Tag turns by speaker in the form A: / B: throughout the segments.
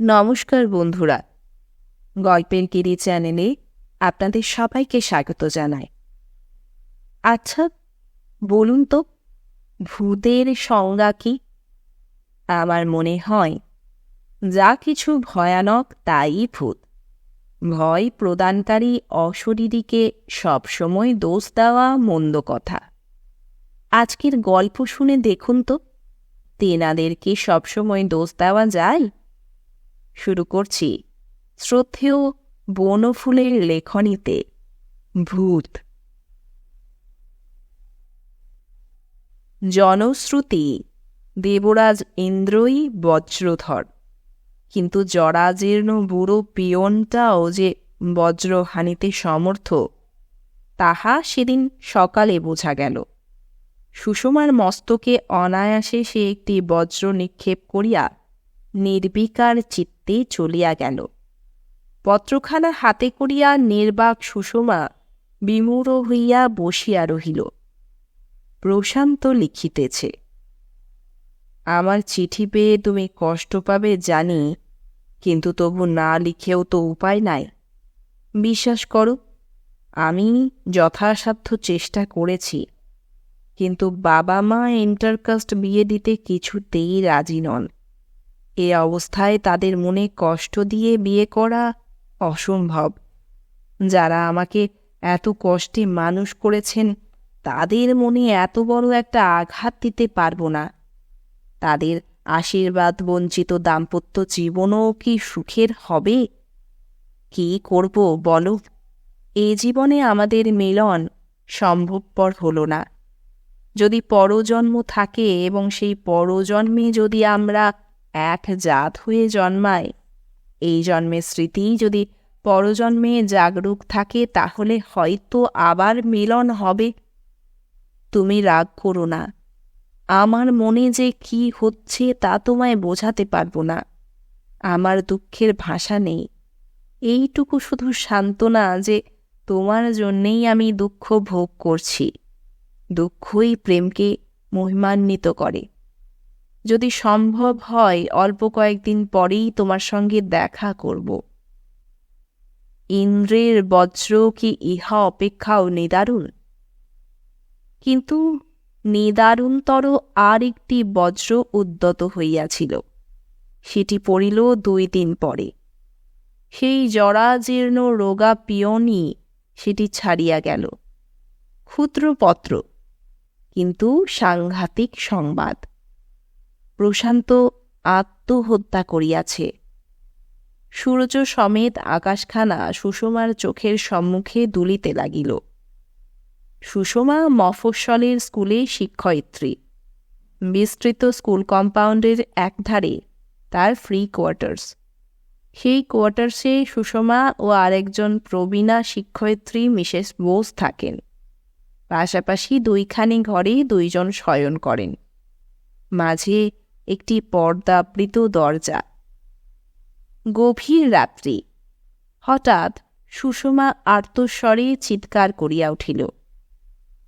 A: নমস্কার বন্ধুরা। গল্পের গিরি চ্যানেলে আপনাদের সবাইকে স্বাগত জানাই। আচ্ছা বলুন তো, ভূতের সংজ্ঞা কি? আমার মনে হয়, যা কিছু ভয়ানক তাই ভূত। ভয় প্রদানকারী অশরীরীকে সবসময় দোষ দেওয়া মন্দ কথা। আজকের গল্প শুনে দেখুন তো, তেনাদেরকে সবসময় দোষ দেওয়া যায়? শুরু করছি। শ্রদ্ধেয় বনফুলের লেখনীতে ভূত। জনশ্রুতি, দেবরাজ ইন্দ্রই বজ্রধর। কিন্তু জরাজীর্ণ বুড়ো পিয়নটাও যে বজ্রহানিতে সমর্থ, তাহা সেদিন সকালে বোঝা গেল। সুষমার মস্তকে অনায়াসে সে একটি বজ্র নিক্ষেপ করিয়া নির্বিকার চিত্তে চলিয়া গেল। পত্রখানা হাতে করিয়া নির্বাক সুষমা বিমূঢ় হইয়া বসিয়া রহিল। প্রশান্ত লিখিতেছে, আমার চিঠি পেয়ে তুমি কষ্ট পাবে জানি, কিন্তু তবু না লিখেও তো উপায় নাই। বিশ্বাস করো, আমি যথাসাধ্য চেষ্টা করেছি, কিন্তু বাবা মা ইন্টারকাস্ট বিয়ে দিতে কিছুতেই রাজি নন। এ অবস্থায় তাদের মনে কষ্ট দিয়ে বিয়ে করা অসম্ভব। যারা আমাকে এত কষ্টে মানুষ করেছেন, তাদের মনে এত বড় একটা আঘাত দিতে পারব না। তাদের আশীর্বাদ, বঞ্চিত দাম্পত্য জীবনও কি সুখের হবে? কি করব বলো? এ জীবনে আমাদের মিলন সম্ভবপর হল না। যদি পরজন্ম থাকে এবং সেই পরজন্মে যদি আমরা এক জাত হয়ে জন্মায়। এই জন্মের স্মৃতি যদি পরজন্মে জাগরুক থাকে, তাহলে হয়তো আবার মিলন হবে। তুমি রাগ করো না। আমার মনে যে কি হচ্ছে, তা তোমায় বোঝাতে পারব না। আমার দুঃখের ভাষা নেই। এইটুকু শুধু সান্ত্বনা যে তোমার জন্যেই আমি দুঃখ ভোগ করছি। দুঃখই প্রেমকে মহিমান্বিত করে। যদি সম্ভব হয়, অল্প কয়েকদিন পরেই তোমার সঙ্গে দেখা করব। ইন্দ্রের বজ্র কি ইহা অপেক্ষাও নিদারুণ? কিন্তু নিদারুণতর আর একটি বজ্র উদ্যত হইয়াছিল। সেটি পড়িল দুই দিন পরে। সেই জরাজীর্ণ রোগা পিয়নই সেটি ছাড়িয়া গেল। ক্ষুদ্র পত্র কিন্তু সাংঘাতিক সংবাদ। প্রশান্ত আত্মহত্যা করিয়াছে। সূর্য সমেত আকাশখানা সুষমার চোখের সম্মুখে দুলিতে লাগিল। সুষমা মফস্বলের স্কুলে শিক্ষয়িত্রী। বিস্তৃত স্কুল কম্পাউন্ডের একধারে তার ফ্রি কোয়ার্টার্স। সেই কোয়ার্টার্সে সুষমা ও আরেকজন প্রবীণা শিক্ষয়িত্রী মিসেস বোস থাকেন। পাশাপাশি দুইখানি ঘরে দুইজন শয়ন করেন। মাঝে একটি পর্দাবৃত দরজা। গভীর রাত্রি। হঠাৎ সুষমা আর্তস্বরে চিৎকার করিয়া উঠিল।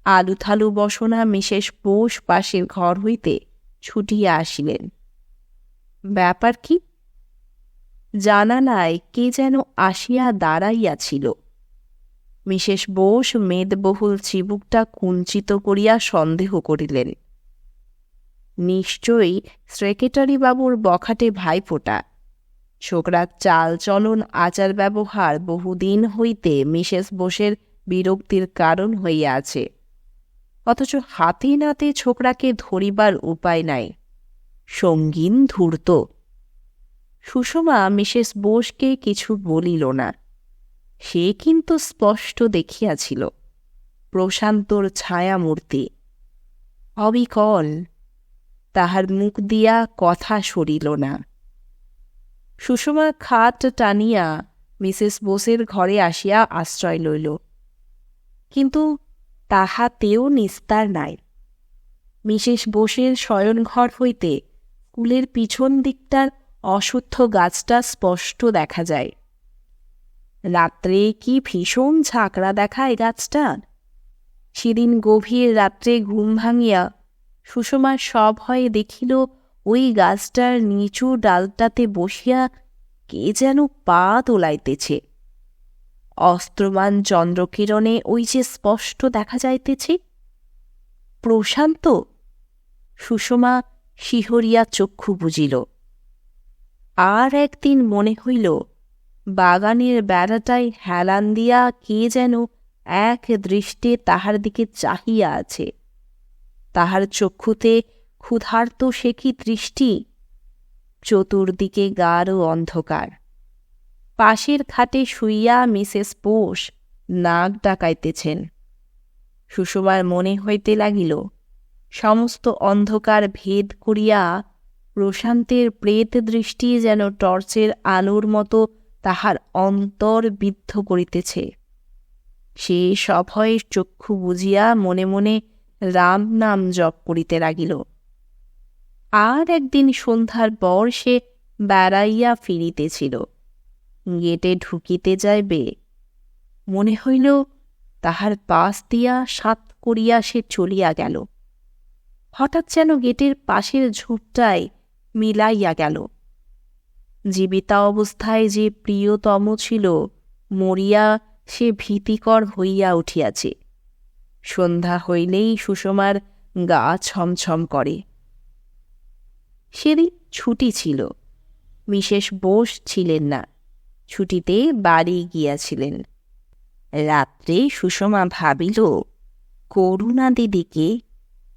A: আলুথালু বসনা মিশেষ পোষ পাশের ঘর হইতে ছুটিয়া আসিলেন। ব্যাপার কি? জানালায় কে যেন আসিয়া দাঁড়াইয়াছিল। মিশেষ বোস মেদবহুল চিবুকটা কুঞ্চিত করিয়া সন্দেহ করিলেন। নিশ্চয়ই সেক্রেটারি বাবুর বখাটে ভাইফোঁটা। ছোকরার চাল চলন আচার ব্যবহার বহুদিন হইতে মিসেস বোসের বিরক্তির কারণ হইয়া আছে। অথচ হাতে নাতে ছোকরাকে ধরিবার উপায় নাই। সঙ্গীন ধূর্ত। সুষমা মিসেস বোসকে কিছু বলিল না। সে কিন্তু স্পষ্ট দেখিয়াছিল। প্রশান্তর ছায়ামূর্তি। অবিকল। তাহার মুখ দিয়া কথা সরিল না। সুষমা খাট টানিয়া মিসেস বোসের ঘরে আসিয়া আশ্রয় লইল। কিন্তু তাহাতেও নিস্তার নাই। মিসেস বোসের শয়নঘর হইতে স্কুলের পিছন দিকটার অশুদ্ধ গাছটা স্পষ্ট দেখা যায়। রাত্রে কি ভীষণ ঝাঁকড়া দেখায় গাছটা? সেদিন গভীর রাত্রে ঘুম ভাঙিয়া সুষমার সব হয়ে দেখিল ওই গাছটার নিচু ডালটাতে বসিয়া কে যেন পা তোলাইতেছে। অস্ত্রমান চন্দ্রকিরণে ওই যে স্পষ্ট দেখা যাইতেছে। প্রশান্ত? সুষমা শিহরিয়া চক্ষু বুঝিল আর একদিন মনে হইল, বাগানের বেড়াটায় হেলান দিয়া কে যেন এক দৃষ্টে তাহার দিকে চাহিয়া আছে। তাহার চক্ষুতে ক্ষুধার্ত সে কি দৃষ্টি? চতুর্দিকে গাঢ় অন্ধকার। পাশের খাটে শুইয়া মিসেস পোষ নাক ডাকাইতেছেন। সুষমার মনে হইতে লাগিল, সমস্ত অন্ধকার ভেদ করিয়া প্রশান্তের প্রেত দৃষ্টি যেন টর্চের আলোর মতো তাহার অন্তর বিদ্ধ করিতেছে। সে সভয়ে চক্ষু বুঝিয়া মনে মনে রাম নাম জপ করিতে লাগিল। আর একদিন সন্ধ্যার পর সে বেড়াইয়া ফিরিতেছিল। গেটে ঢুকিতে যাইবে। মনে হইল তাহার পাশ দিয়া সাত করিয়া সে চলিয়া গেল। হঠাৎ যেন গেটের পাশের ঝোপটায় মিলাইয়া গেল। জীবিতা অবস্থায় যে প্রিয়তম ছিল, মরিয়া সে ভীতিকর হইয়া উঠিয়াছে। সন্ধ্যা হইলেই সুষমার গা ছমছম করে। সেদিন ছুটি ছিল, বিশেষ বোস ছিলেন না, ছুটিতে বাড়ি গিয়াছিলেন। রাত্রে সুষমা ভাবিল, করুণা দিদিকে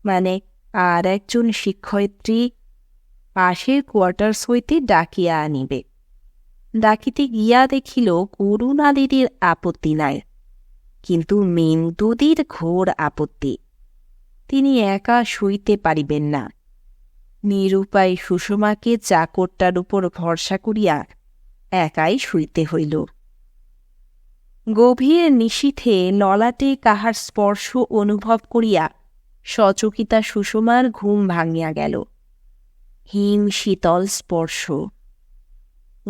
A: মানে আর একজন শিক্ষয়িত্রী পাশের কোয়ার্টার্স হইতে ডাকিয়া আনিবে। ডাকিতে গিয়া দেখিল, করুণা দিদির আপত্তি নাই। কিন্তু মেন্দুদির ঘোর আপত্তি। তিনি একা শুইতে পারিবেন না। নিরুপায় সুষমাকে চাকরটার উপর ভরসা করিয়া একাই শুইতে হইল। গভীর নিশীথে ললাটে কাহার স্পর্শ অনুভব করিয়া সচকিতা সুষমার ঘুম ভাঙিয়া গেল। হিম শীতল স্পর্শ।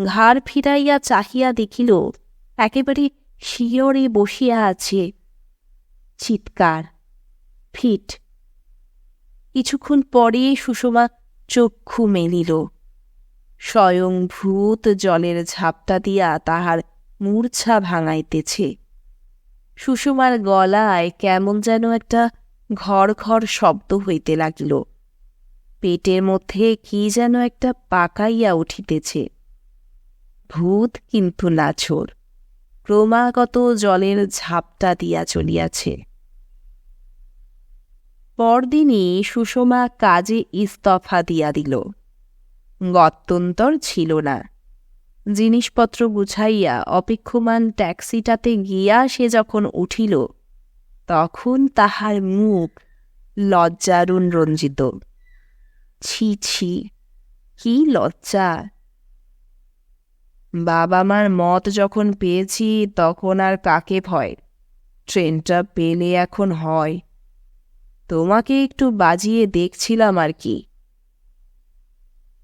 A: ঘাড় ফিরাইয়া চাহিয়া দেখিল, একেবারে শিয়রে বসিয়া আছে। চিৎকার, ফিট। কিছুক্ষণ পরে সুষমা চক্ষু মেলিল। স্বয়ং ভূত জলের ঝাপটা দিয়া তাহার মূর্ছা ভাঙাইতেছে। সুষমার গলায় কেমন যেন একটা ঘর ঘর শব্দ হইতে লাগিল। পেটের মধ্যে কি যেন একটা পাকাইয়া উঠিতেছে। ভূত কিন্তু নাছোর। ক্রমাগত জলের ঝাপটা দিয়া চলিয়াছে। পরদিনই সুষমা কাজে ইস্তফা দিয়া দিল। গত্যন্তর ছিল না। জিনিসপত্র গুছাইয়া অপেক্ষমান ট্যাক্সিটাতে গিয়া সে যখন উঠিল, তখন তাহার মুখ লজ্জারুণ রঞ্জিত। ছি ছি, কি লজ্জা! বাবা মার মত যখন পেয়েছি, তখন আর কাকে ভয়? ট্রেনটা পেলে এখন হয়। তোমাকে একটু বাজিয়ে দেখছিলাম আর কি।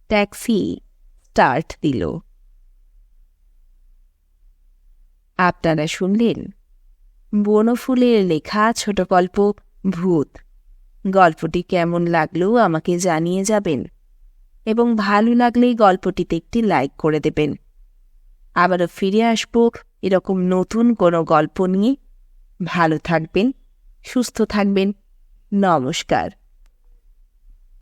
A: ট্যাক্সি স্টার্ট দিল। আপনারা শুনলেন? বনফুলের লেখা ছোট গল্প, ভূত। গল্পটি কেমন লাগল আমাকে জানিয়ে যাবেন। এবং ভালো লাগলেই গল্পটিতে একটি লাইক করে দেবেন। আবারও ফিরে আসব এরকম নতুন কোনো গল্প নিয়ে। ভালো থাকবেন সুস্থ থাকবেন। নমস্কার।